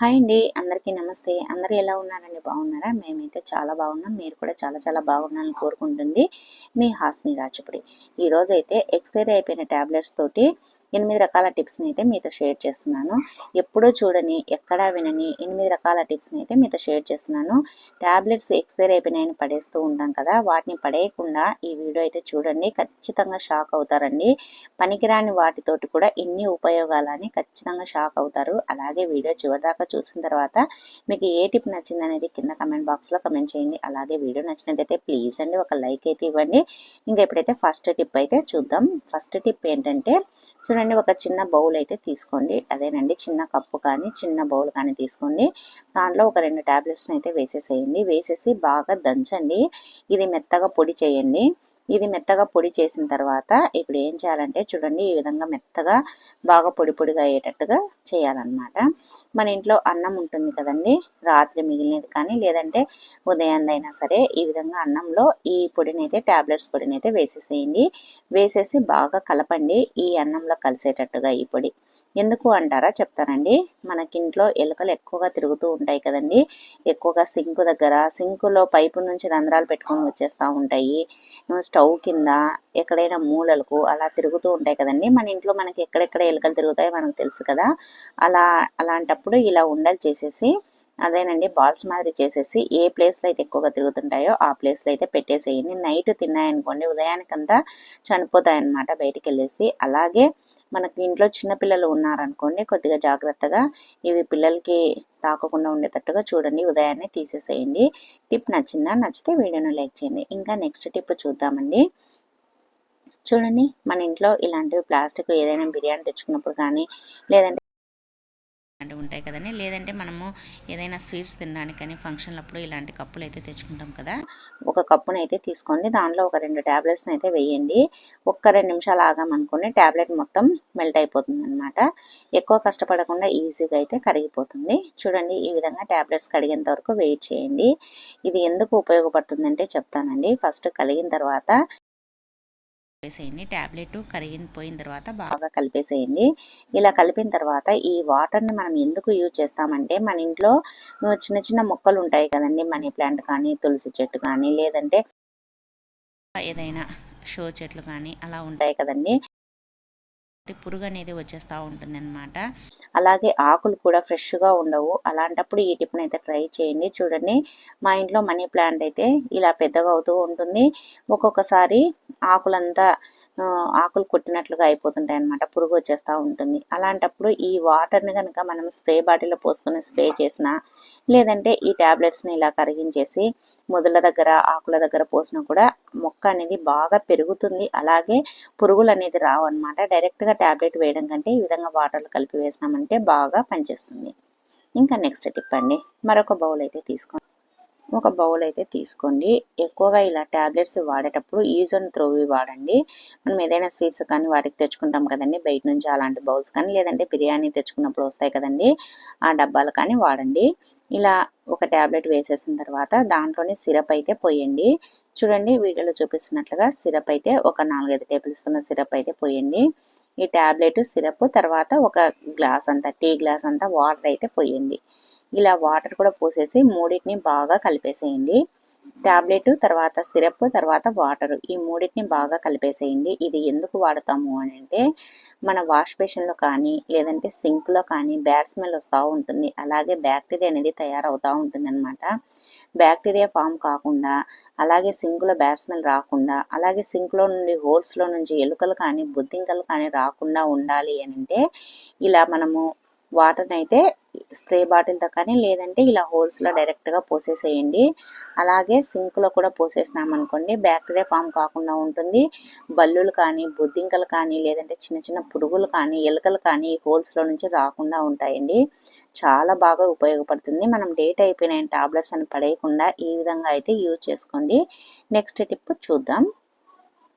Hi అండి. అందరికీ నమస్తే. అందరు ఎలా ఉన్నారండి? బాగున్నారా? మేమైతే చాలా బాగున్నాం. మీరు కూడా చాలా చాలా బాగున్నారని కోరుకుంటుంది మీ హాస్ని రాచపుడి ఈరోజు అయితే ఎక్స్పైరీ అయిపోయిన ట్యాబ్లెట్స్ తోటి ఎనిమిది రకాల టిప్స్ని అయితే మీతో షేర్ చేస్తున్నాను. ఎప్పుడూ చూడని ఎక్కడా వినని ఎనిమిది రకాల టిప్స్ని అయితే మీతో షేర్ చేస్తున్నాను. ట్యాబ్లెట్స్ ఎక్స్పైరీ అయిపోయినాయని పడేస్తూ ఉంటాం కదా వాటిని పడేయకుండా ఈ వీడియో అయితే చూడండి. ఖచ్చితంగా షాక్ అవుతారండి. పనికిరాని వాటితోటి కూడా ఎన్ని ఉపయోగాలని ఖచ్చితంగా షాక్ అవుతారు. అలాగే వీడియో చివరిదాకా చూసిన తర్వాత మీకు ఏ టిప్ నచ్చింది అనేది కింద కమెంట్ బాక్స్లో కమెంట్ చేయండి. అలాగే వీడియో నచ్చినట్టయితే ప్లీజ్ అండి ఒక లైక్ అయితే ఇవ్వండి. ఇంకా ఎప్పుడైతే ఫస్ట్ టిప్ అయితే చూద్దాం. ఫస్ట్ టిప్ ఏంటంటే చూడండి ఒక చిన్న బౌల్ అయితే తీసుకోండి. అదేనండి చిన్న కప్పు కానీ చిన్న బౌల్ కానీ తీసుకోండి. దాంట్లో ఒక రెండు ట్యాబ్లెట్స్ని అయితే వేసేసేయండి. వేసేసి బాగా దంచండి. ఇది మెత్తగా పొడి చేయండి. ఇది మెత్తగా పొడి చేసిన తర్వాత ఇప్పుడు ఏం చేయాలంటే చూడండి ఈ విధంగా మెత్తగా బాగా పొడి పొడిగా అయ్యేటట్టుగా చేయాలన్నమాట. మన ఇంట్లో అన్నం ఉంటుంది కదండి రాత్రి మిగిలినది కానీ లేదంటే ఉదయాన్నైనా సరే ఈ విధంగా అన్నంలో ఈ పొడిని అయితే ట్యాబ్లెట్స్ పొడిని అయితే వేసేసేయండి. వేసేసి బాగా కలపండి ఈ అన్నంలో కలిసేటట్టుగా ఈ పొడి. ఎందుకు అంటారా చెప్తానండి మనకి ఇంట్లో ఎలుకలు ఎక్కువగా తిరుగుతూ ఉంటాయి కదండి ఎక్కువగా సింకు దగ్గర సింకులో పైపు నుంచి రంధ్రాలు పెట్టుకొని వచ్చేస్తూ ఉంటాయి. స్టవ్ కింద ఎక్కడైనా మూలలకు అలా తిరుగుతూ ఉంటాయి కదండి మన ఇంట్లో మనకి ఎక్కడెక్కడ ఎలుకలు తిరుగుతాయో మనకు తెలుసు కదా. అలా అలాంటప్పుడు ఇలా ఉండలు చేసేసి అదేనండి బాల్స్ మాదిరి చేసేసి ఏ ప్లేస్లో అయితే ఎక్కువగా తిరుగుతుంటాయో ఆ ప్లేస్లో అయితే పెట్టేసేయండి. నైట్ తిన్నాయనుకోండి ఉదయానికంతా చనిపోతాయన్నమాట బయటికి వెళ్ళేసి అలాగే మనకి ఇంట్లో చిన్నపిల్లలు ఉన్నారనుకోండి కొద్దిగా జాగ్రత్తగా ఇవి పిల్లలకి తాకకుండా ఉండేటట్టుగా చూడండి ఉదయాన్నే తీసేసేయండి. టిప్ నచ్చిందా? నచ్చితే వీడియోను లైక్ చేయండి. ఇంకా నెక్స్ట్ టిప్ చూద్దామండి. చూడండి మన ఇంట్లో ఇలాంటివి ప్లాస్టిక్ ఏదైనా బిర్యానీ తెచ్చుకున్నప్పుడు కానీ లేదంటే ఇలాంటివి ఉంటాయి కదండి. లేదంటే మనము ఏదైనా స్వీట్స్ తినడానికని ఫంక్షన్లప్పుడు ఇలాంటి కప్పులు అయితే తెచ్చుకుంటాం కదా. ఒక కప్పును అయితే తీసుకోండి. దానిలో ఒక రెండు ట్యాబ్లెట్స్ని అయితే వేయండి. ఒక్క రెండు నిమిషాలు ఆగామనుకోండి ట్యాబ్లెట్ మొత్తం మెల్ట్ అయిపోతుంది అనమాట ఎక్కువ కష్టపడకుండా ఈజీగా అయితే కరిగిపోతుంది. చూడండి ఈ విధంగా ట్యాబ్లెట్స్ కడిగేంత వరకు వెయిట్ చేయండి. ఇది ఎందుకు ఉపయోగపడుతుందంటే చెప్తానండి. ఫస్ట్ కలిగిన తర్వాత వేసేయండి ట్యాబ్లెట్ కరిగిపోయిన తర్వాత బాగా కలిపేసేయండి. ఇలా కలిపిన తర్వాత ఈ వాటర్ని మనం ఎందుకు యూజ్ చేస్తామంటే మన ఇంట్లో చిన్న చిన్న మొక్కలు ఉంటాయి కదండి. మనీ ప్లాంట్ కానీ తులసి చెట్టు కానీ లేదంటే ఏదైనా షో చెట్లు కానీ అలా ఉంటాయి ఉంటాయి కదండి పురుగు అనేది వచ్చేస్తూ ఉంటుంది అనమాట అలాగే ఆకులు కూడా ఫ్రెష్గా ఉండవు. అలాంటప్పుడు ఈ టిప్ని అయితే ట్రై చేయండి. చూడండి మా ఇంట్లో మనీ ప్లాంట్ అయితే ఇలా పెద్దగా అవుతూ ఉంటుంది. ఒక్కొక్కసారి ఆకులంతా ఆకులు కొట్టినట్లుగా అయిపోతుంటాయి అనమాట పురుగు వచ్చేస్తూ ఉంటుంది. అలాంటప్పుడు ఈ వాటర్ని కనుక మనం స్ప్రే బాటిల్లో పోసుకొని స్ప్రే చేసినా లేదంటే ఈ ట్యాబ్లెట్స్ని ఇలా కరిగించేసి మొదల దగ్గర ఆకుల దగ్గర పోసినా కూడా మొక్క అనేది బాగా పెరుగుతుంది. అలాగే పురుగులు అనేది రావు అనమాట డైరెక్ట్గా ట్యాబ్లెట్ వేయడం కంటే ఈ విధంగా వాటర్లు కలిపి వేసినామంటే బాగా పనిచేస్తుంది. ఇంకా నెక్స్ట్ టిప్ అండి. మరొక బౌల్ అయితే తీసుకోండి ఒక బౌల్ అయితే తీసుకోండి. ఎక్కువగా ఇలా ట్యాబ్లెట్స్ వాడేటప్పుడు యూజ్ అండ్ త్రోవి వాడండి. మనం ఏదైనా స్వీట్స్ కానీ వాటికి తెచ్చుకుంటాం కదండి. బయట నుంచి అలాంటి బౌల్స్ కానీ లేదంటే బిర్యానీ తెచ్చుకున్నప్పుడు వస్తాయి కదండి. ఆ డబ్బాలు కానీ వాడండి. ఇలా ఒక ట్యాబ్లెట్ వేసేసిన తర్వాత దాంట్లోనే సిరప్ అయితే పోయండి. చూడండి వీడియోలో చూపిస్తున్నట్లుగా సిరప్ అయితే ఒక నాలుగైదు టేబుల్ స్పూన్ సిరప్ అయితే పోయండి. ఈ ట్యాబ్లెట్ సిరప్ తర్వాత ఒక గ్లాస్ అంతా టీ గ్లాస్ అంతా వాటర్ అయితే పోయండి. ఇలా వాటర్ కూడా పోసేసి మూడింటిని బాగా కలిపేసేయండి. టాబ్లెట్ తర్వాత సిరప్ తర్వాత వాటర్ ఈ మూడింటిని బాగా కలిపేసేయండి. ఇది ఎందుకు వాడతాము అని అంటే మన వాష్ బేషన్లో కానీ లేదంటే సింక్లో కానీ బ్యాడ్ స్మెల్ వస్తూ ఉంటుంది. అలాగే బ్యాక్టీరియా అనేది తయారవుతూ ఉంటుంది అనమాట బ్యాక్టీరియా ఫామ్ కాకుండా అలాగే సింక్లో బ్యాడ్ స్మెల్ రాకుండా అలాగే సింక్లో నుండి హోల్స్లో నుంచి ఎలుకలు కానీ బుద్ధింకలు కానీ రాకుండా ఉండాలి అని అంటే ఇలా మనము వాటర్ని అయితే స్ప్రే బాటిల్తో కానీ లేదంటే ఇలా హోల్స్లో డైరెక్ట్గా పోసేసేయండి. అలాగే సింక్లో కూడా పోసేసినాం అనుకోండి బ్యాక్టీరియా ఫామ్ కాకుండా ఉంటుంది. బల్లులు కానీ బొద్దింకలు కానీ లేదంటే చిన్న చిన్న పురుగులు కానీ ఎలుకలు కానీ ఈ హోల్స్లో నుంచి రాకుండా ఉంటాయండి. చాలా బాగా ఉపయోగపడుతుంది. మనం డేట్ అయిపోయిన టాబ్లెట్స్ అని పడేయకుండా ఈ విధంగా అయితే యూజ్ చేసుకోండి. నెక్స్ట్ టిప్ చూద్దాం.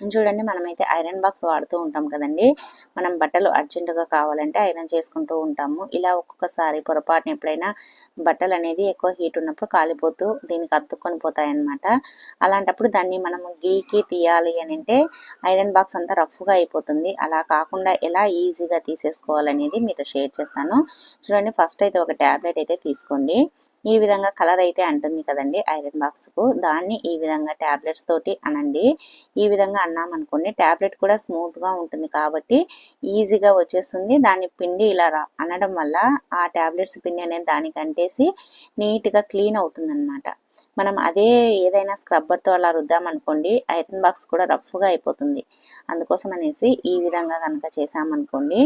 చూడండి మనమైతే ఐరన్ బాక్స్ వాడుతూ ఉంటాం కదండి. మనం బట్టలు అర్జెంటుగా కావాలంటే ఐరన్ చేసుకుంటూ ఉంటాము. ఇలా ఒక్కొక్కసారి పొరపాటున ఎప్పుడైనా బట్టలు అనేది ఎక్కువ హీట్ ఉన్నప్పుడు కాలిపోతూ దీనికి అతుక్కొని పోతాయి అన్నమాట అలాంటప్పుడు దాన్ని మనము గీకి తీయాలి అని అంటే ఐరన్ బాక్స్ అంతా రఫ్గా అయిపోతుంది. అలా కాకుండా ఎలా ఈజీగా తీసేసుకోవాలనేది మీతో షేర్ చేస్తాను. చూడండి ఫస్ట్ అయితే ఒక ట్యాబ్లెట్ అయితే తీసుకోండి. ఈ విధంగా కలర్ అయితే అంటుంది కదండి ఐరన్ బాక్స్కు దాన్ని ఈ విధంగా ట్యాబ్లెట్స్ తోటి అనండి. ఈ విధంగా అన్నామనుకోండి ట్యాబ్లెట్ కూడా స్మూత్గా ఉంటుంది కాబట్టి ఈజీగా వచ్చేస్తుంది. దాని పిండి ఇలా రా అనడం వల్ల ఆ ట్యాబ్లెట్స్ పిండి అనేది దానికి అంటేసి నీట్గా క్లీన్ అవుతుంది మనం అదే ఏదైనా స్క్రబ్బర్తో అలా రుద్దామనుకోండి ఐరన్ బాక్స్ కూడా రఫ్గా అయిపోతుంది. అందుకోసం అనేసి ఈ విధంగా కనుక చేసామనుకోండి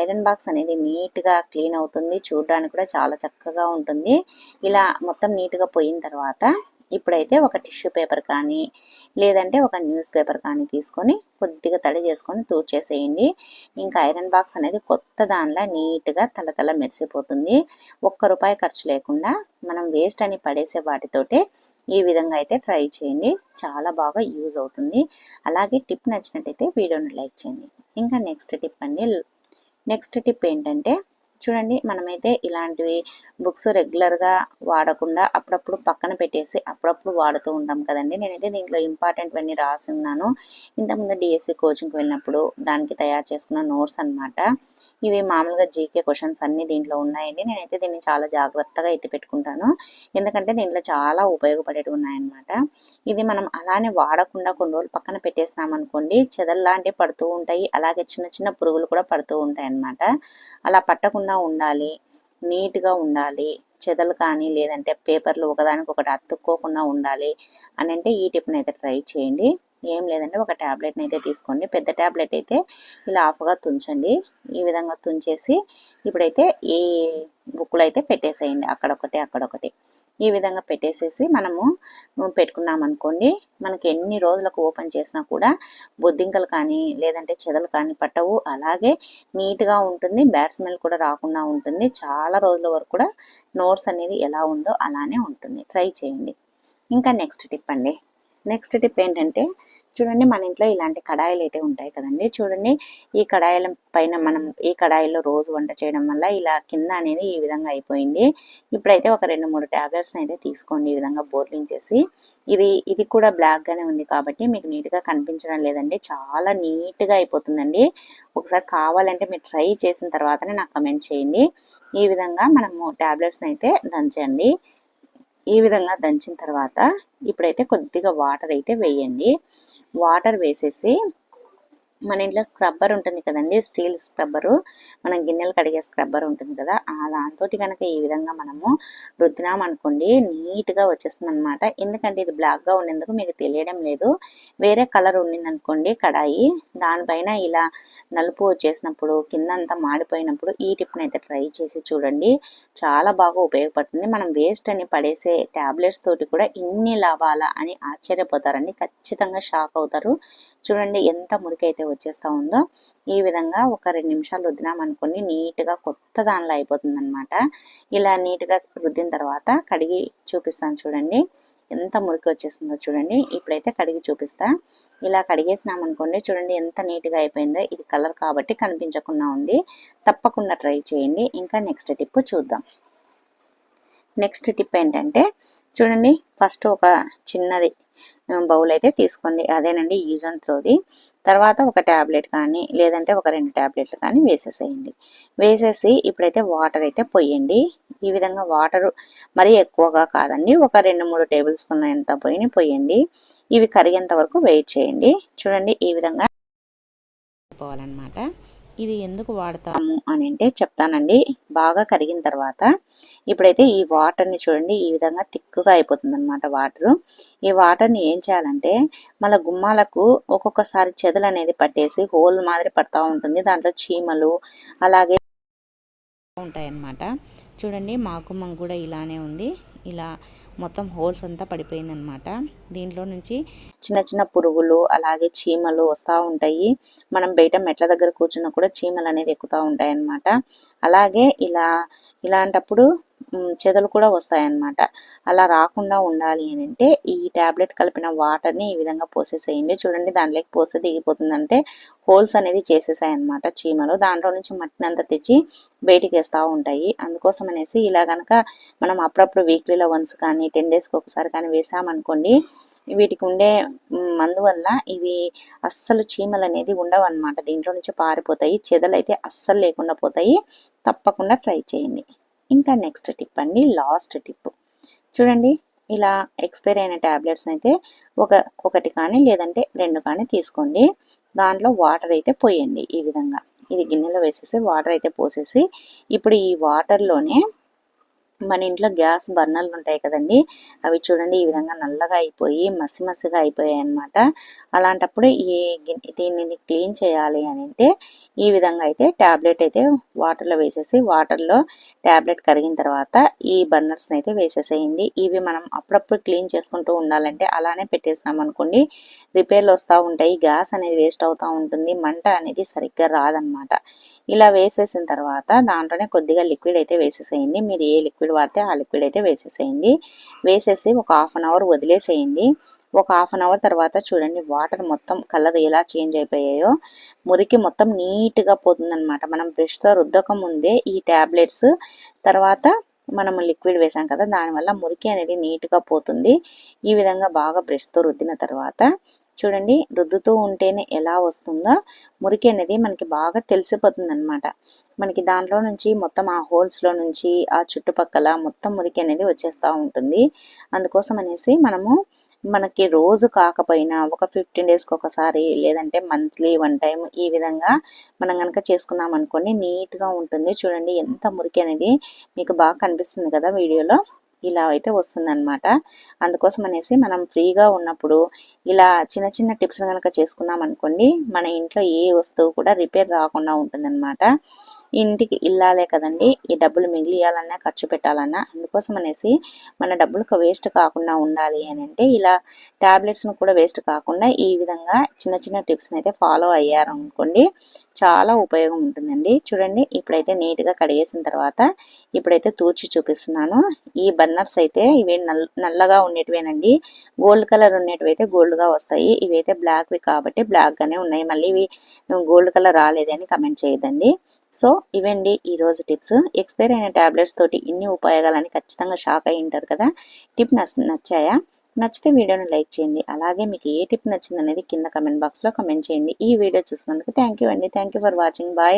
ఐరన్ బాక్స్ అనేది నీట్గా క్లీన్ అవుతుంది చూడడానికి కూడా చాలా చక్కగా ఉంటుంది. ఇలా మొత్తం నీట్గా పోయిన తర్వాత ఇప్పుడైతే ఒక టిష్యూ పేపర్ కానీ లేదంటే ఒక న్యూస్ పేపర్ కానీ తీసుకొని కొద్దిగా తడి చేసుకొని తూర్చేసేయండి ఇంకా ఐరన్ బాక్స్ అనేది కొత్త దానిలో నీట్గా తలతల మెరిసిపోతుంది. ఒక్క రూపాయి ఖర్చు లేకుండా మనం వేస్ట్ అని పడేసే వాటితోటే ఈ విధంగా అయితే ట్రై చేయండి. చాలా బాగా యూజ్ అవుతుంది. అలాగే టిప్ నచ్చినట్టయితే వీడియోని లైక్ చేయండి. ఇంకా నెక్స్ట్ టిప్ అండి. నెక్స్ట్ టిప్ ఏంటంటే చూడండి మనమైతే ఇలాంటివి బుక్స్ రెగ్యులర్గా వాడకుండా అప్పుడప్పుడు పక్కన పెట్టేసి అప్పుడప్పుడు వాడుతూ ఉంటాం కదండి. నేనైతే దీంట్లో ఇంపార్టెంట్వన్నీ రాసి ఉన్నాను ఇంతకుముందు డిఎస్సి కోచింగ్కి వెళ్ళినప్పుడు దానికి తయారు చేసుకున్న నోట్స్ అన్నమాట. ఇవి మామూలుగా జీకే క్వశ్చన్స్ అన్నీ దీంట్లో ఉన్నాయండి. నేనైతే దీన్ని చాలా జాగ్రత్తగా ఎత్తి పెట్టుకుంటాను. ఎందుకంటే దీంట్లో చాలా ఉపయోగపడేవి ఉన్నాయన్నమాట. ఇది మనం అలానే వాడకుండా కొన్ని రోజులు పక్కన పెట్టేసినామనుకోండి చెదల్లాంటివి పడుతూ ఉంటాయి. అలాగే చిన్న చిన్న పురుగులు కూడా పడుతూ ఉంటాయి అన్నమాట అలా పట్టకుండా ఉండాలి నీట్గా ఉండాలి చెదలు కానీ లేదంటే పేపర్లు ఒకదానికి ఒకటి అతుక్కోకుండా ఉండాలి అని అంటే ఈ టిప్ని అయితే ట్రై చేయండి. ఏం లేదంటే ఒక ట్యాబ్లెట్ని అయితే తీసుకోండి. పెద్ద ట్యాబ్లెట్ అయితే ఇలా ఆఫ్గా తుంచండి. ఈ విధంగా తుంచేసి ఇప్పుడైతే ఈ బుక్కులు అయితే పెట్టేసేయండి. అక్కడొకటి అక్కడొకటి ఈ విధంగా పెట్టేసేసి మనము పెట్టుకున్నాం అనుకోండి మనకి ఎన్ని రోజులకు ఓపెన్ చేసినా కూడా బొద్దింకలు కానీ లేదంటే చెదలు కానీ పట్టవు. అలాగే నీట్గా ఉంటుంది బ్యాడ్ స్మెల్ కూడా రాకుండా ఉంటుంది. చాలా రోజుల వరకు కూడా నోట్స్ అనేది ఎలా ఉందో అలానే ఉంటుంది. ట్రై చేయండి. ఇంకా నెక్స్ట్ టిప్ అండి. నెక్స్ట్ టిప్ ఏంటంటే చూడండి మన ఇంట్లో ఇలాంటి కడాయిలు అయితే ఉంటాయి కదండి. చూడండి ఈ కడాయిల పైన మనం ఈ కడాయిలో రోజు వంట చేయడం వల్ల ఇలా కింద అనేది ఈ విధంగా అయిపోయింది. ఇప్పుడైతే ఒక రెండు మూడు ట్యాబ్లెట్స్ని అయితే తీసుకోండి ఈ విధంగా బోర్లింగ్ చేసి. ఇది ఇది కూడా బ్లాక్గానే ఉంది కాబట్టి మీకు నీట్గా కనిపించడం లేదండి. చాలా నీట్గా అయిపోతుందండి. ఒకసారి కావాలంటే మీరు ట్రై చేసిన తర్వాతనే నాకు కమెంట్ చేయండి. ఈ విధంగా మనము ట్యాబ్లెట్స్ని అయితే దంచండి ఈ విధంగా దంచిన తర్వాత ఇప్పుడైతే కొద్దిగా వాటర్ అయితే వేయండి. వాటర్ వేసేసి మన ఇంట్లో స్క్రబ్బర్ ఉంటుంది కదండి స్టీల్ స్క్రబ్బరు. మనం గిన్నెలు కడిగే స్క్రబ్బర్ ఉంటుంది కదా ఆ దాంతో కనుక ఈ విధంగా మనము రుద్దినాం అనుకోండి నీట్గా వచ్చేస్తుంది అనమాట ఎందుకంటే ఇది బ్లాక్గా ఉండేందుకు మీకు తెలియడం లేదు. వేరే కలర్ ఉండింది అనుకోండి కడాయి దానిపైన ఇలా నలుపు వచ్చేసినప్పుడు కింద అంతా మాడిపోయినప్పుడు ఈ టిప్ని అయితే ట్రై చేసి చూడండి. చాలా బాగా ఉపయోగపడుతుంది. మనం వేస్ట్ అని పడేసే ట్యాబ్లెట్స్ తోటి కూడా ఇన్ని లాభాలా అని ఆశ్చర్యపోతారండి. ఖచ్చితంగా షాక్ అవుతారు. చూడండి ఎంత మురికైతే వచ్చేస్తూ ఉందో ఈ విధంగా ఒక రెండు నిమిషాలు రుద్దినామనుకోండి నీట్గా కొత్త దానిలో అయిపోతుంది అనమాట ఇలా నీట్గా రుద్దిన తర్వాత కడిగి చూపిస్తాను చూడండి. ఎంత మురికి వచ్చేస్తుందో చూడండి. ఇప్పుడైతే కడిగి చూపిస్తా. ఇలా కడిగేసినామనుకోండి చూడండి ఎంత నీట్గా అయిపోయిందో. ఇది కలర్ కాబట్టి కనిపించకుండా ఉంది. తప్పకుండా ట్రై చేయండి. ఇంకా నెక్స్ట్ టిప్ చూద్దాం. నెక్స్ట్ టిప్ ఏంటంటే చూడండి ఫస్ట్ ఒక చిన్నది బౌల్ అయితే తీసుకోండి. అదేనండి యూజ్ అండ్ త్రోది తర్వాత ఒక ట్యాబ్లెట్ కానీ లేదంటే ఒక రెండు ట్యాబ్లెట్లు కానీ వేసేసేయండి. వేసేసి ఇప్పుడైతే వాటర్ అయితే పోయండి. ఈ విధంగా వాటర్ మరీ ఎక్కువగా కాదండి ఒక రెండు మూడు టేబుల్ స్పూన్ ఎంత పోయిన పోయండి. ఇవి కరిగేంత వరకు వెయిట్ చేయండి. చూడండి ఈ విధంగా పోవాలన్నమాట. ఇది ఎందుకు వాడతాము అని అంటే చెప్తానండి. బాగా కరిగిన తర్వాత ఇప్పుడైతే ఈ వాటర్ని చూడండి ఈ విధంగా తిక్కుగా అయిపోతుంది అనమాట వాటరు. ఈ వాటర్ని ఏం చేయాలంటే మళ్ళీ గుమ్మాలకు ఒక్కొక్కసారి చెదలు అనేది పట్టేసి హోల్ మాదిరి పడతా ఉంటుంది. దాంట్లో చీమలు అలాగే ఉంటాయన్నమాట. చూడండి మా గుమ్మం కూడా ఇలానే ఉంది. ఇలా మొత్తం హోల్స్ అంతా పడిపోయిందనమాట దీంట్లో నుంచి చిన్న చిన్న పురుగులు అలాగే చీమలు వస్తూ ఉంటాయి. మనం బయట మెట్ల దగ్గర కూర్చున్నా కూడా చీమలు అనేది ఎక్కుతూ ఉంటాయి అన్నమాట అలాగే ఇలా ఇలాంటప్పుడు చెదలు కూడా వస్తాయన్నమాట. అలా రాకుండా ఉండాలి అని అంటే ఈ టాబ్లెట్ కలిపిన వాటర్ని ఈ విధంగా పోసేసేయండి. చూడండి దాంట్లోకి పోసే దిగిపోతుందంటే హోల్స్ అనేది చేసేసాయి అన్నమాట చీమలు. దాంట్లో నుంచి మట్టిని అంతా తెచ్చి బయటికి వేస్తూ ఉంటాయి. అందుకోసం అనేసి ఇలా కనుక మనం అప్పుడప్పుడు వీక్లీలో వన్స్ కానీ టెన్ డేస్కి ఒకసారి కానీ వేసామనుకోండి వీటికి ఉండే మందు వల్ల ఇవి అస్సలు చీమలు అనేది ఉండవు అనమాట దీంట్లో నుంచి పారిపోతాయి. చెదలు అయితే అస్సలు లేకుండా పోతాయి. తప్పకుండా ట్రై చేయండి. ఇంకా నెక్స్ట్ టిప్ అండి లాస్ట్ టిప్ చూడండి ఇలా ఎక్స్పైర్ అయిన ట్యాబ్లెట్స్ అయితే ఒక ఒకటి కానీ లేదంటే రెండు కానీ తీసుకోండి. దాంట్లో వాటర్ అయితే పోయండి ఈ విధంగా. ఇది గిన్నెలో వేసేసి వాటర్ అయితే పోసేసి ఇప్పుడు ఈ వాటర్లోనే మన ఇంట్లో గ్యాస్ బర్నర్లు ఉంటాయి కదండి అవి చూడండి ఈ విధంగా నల్లగా అయిపోయి మసి మసిగా అయిపోయాయి అన్నమాట. అలాంటప్పుడు ఈ దీనిని క్లీన్ చేయాలి అని అంటే ఈ విధంగా అయితే ట్యాబ్లెట్ అయితే వాటర్లో వేసేసి వాటర్లో ట్యాబ్లెట్ కరిగిన తర్వాత ఈ బర్నర్స్ని అయితే వేసేసేయండి. ఇవి మనం అప్పుడప్పుడు క్లీన్ చేసుకుంటూ ఉండాలంటే అలానే పెట్టేసినాం అనుకోండి రిపేర్లు వస్తూ ఉంటాయి గ్యాస్ అనేది వేస్ట్ అవుతూ ఉంటుంది మంట అనేది సరిగ్గా రాదనమాట ఇలా వేసేసిన తర్వాత దాంట్లోనే కొద్దిగా లిక్విడ్ అయితే వేసేసేయండి. మీరు ఏ లిక్విడ్ వాడితే ఆ లిక్విడ్ అయితే వేసేసేయండి. వేసేసి ఒక హాఫ్ అన్ అవర్ వదిలేసేయండి. ఒక హాఫ్ అన్ అవర్ తర్వాత చూడండి వాటర్ మొత్తం కలర్ ఎలా చేంజ్ అయిపోయాయో. మురికి మొత్తం నీట్గా పోతుందనమాట మనం బ్రష్తో రుద్దక ముందే ఈ ట్యాబ్లెట్స్ తర్వాత మనం లిక్విడ్ వేసాం కదా దానివల్ల మురికి అనేది నీట్గా పోతుంది. ఈ విధంగా బాగా బ్రష్తో రుద్దిన తర్వాత చూడండి రుద్దుతూ ఉంటేనే ఎలా వస్తుందో మురికి అనేది మనకి బాగా తెలిసిపోతుంది అనమాట మనకి దాంట్లో నుంచి మొత్తం ఆ హోల్స్లో నుంచి ఆ చుట్టుపక్కల మొత్తం మురికి అనేది వచ్చేస్తూ ఉంటుంది. అందుకోసం అనేసి మనము మనకి రోజు కాకపోయినా ఒక ఫిఫ్టీన్ డేస్కి ఒకసారి లేదంటే మంత్లీ వన్ టైం ఈ విధంగా మనం కనుక చేసుకున్నాం అనుకోండి నీట్గా ఉంటుంది. చూడండి ఎంత మురికి అనేది మీకు బాగా కనిపిస్తుంది కదా వీడియోలో. ఇలా అయితే వస్తుందన్నమాట. అందుకోసం అనేసి మనం ఫ్రీగా ఉన్నప్పుడు ఇలా చిన్న చిన్న టిప్స్ కనుక చేసుకున్నాం అనుకోండి మన ఇంట్లో ఏ వస్తువు కూడా రిపేర్ రాకుండా ఉంటుందన్నమాట. ఇంటికి ఇల్లాలే కదండి. ఈ డబ్బులు మిగిలియాలన్నా ఖర్చు పెట్టాలన్నా అందుకోసం అనేసి మన డబ్బులు వేస్ట్ కాకుండా ఉండాలి అని అంటే ఇలా ట్యాబ్లెట్స్ను కూడా వేస్ట్ కాకుండా ఈ విధంగా చిన్న చిన్న టిప్స్ని అయితే ఫాలో అయ్యారనుకోండి చాలా ఉపయోగం ఉంటుందండి. చూడండి ఇప్పుడైతే నీట్గా కడిగేసిన తర్వాత ఇప్పుడైతే తూర్చి చూపిస్తున్నాను. ఈ బర్నర్స్ అయితే ఇవి నల్ నల్లగా ఉండేటివేనండి. గోల్డ్ కలర్ ఉండేటివి అయితే గోల్డ్గా వస్తాయి. ఇవైతే బ్లాక్వి కాబట్టి బ్లాక్గానే ఉన్నాయి. మళ్ళీ ఇవి గోల్డ్ కలర్ రాలేదని కమెంట్ చేయదండి సో ఇవండి ఈ రోజు టిప్స్. ఎక్స్పైర్ అయిన ట్యాబ్లెట్స్ తోటి ఇన్ని ఉపయోగాలని ఖచ్చితంగా షాక్ అయి ఉంటారు కదా? టిప్ నచ్చాయా? నచ్చితే వీడియోని లైక్ చేయండి. అలాగే మీకు ఏ టిప్ నచ్చింది అనేది కింద కమెంట్ బాక్స్లో కమెంట్ చేయండి. ఈ వీడియో చూసినందుకు థ్యాంక్ యూ అండి. Thank you for watching bye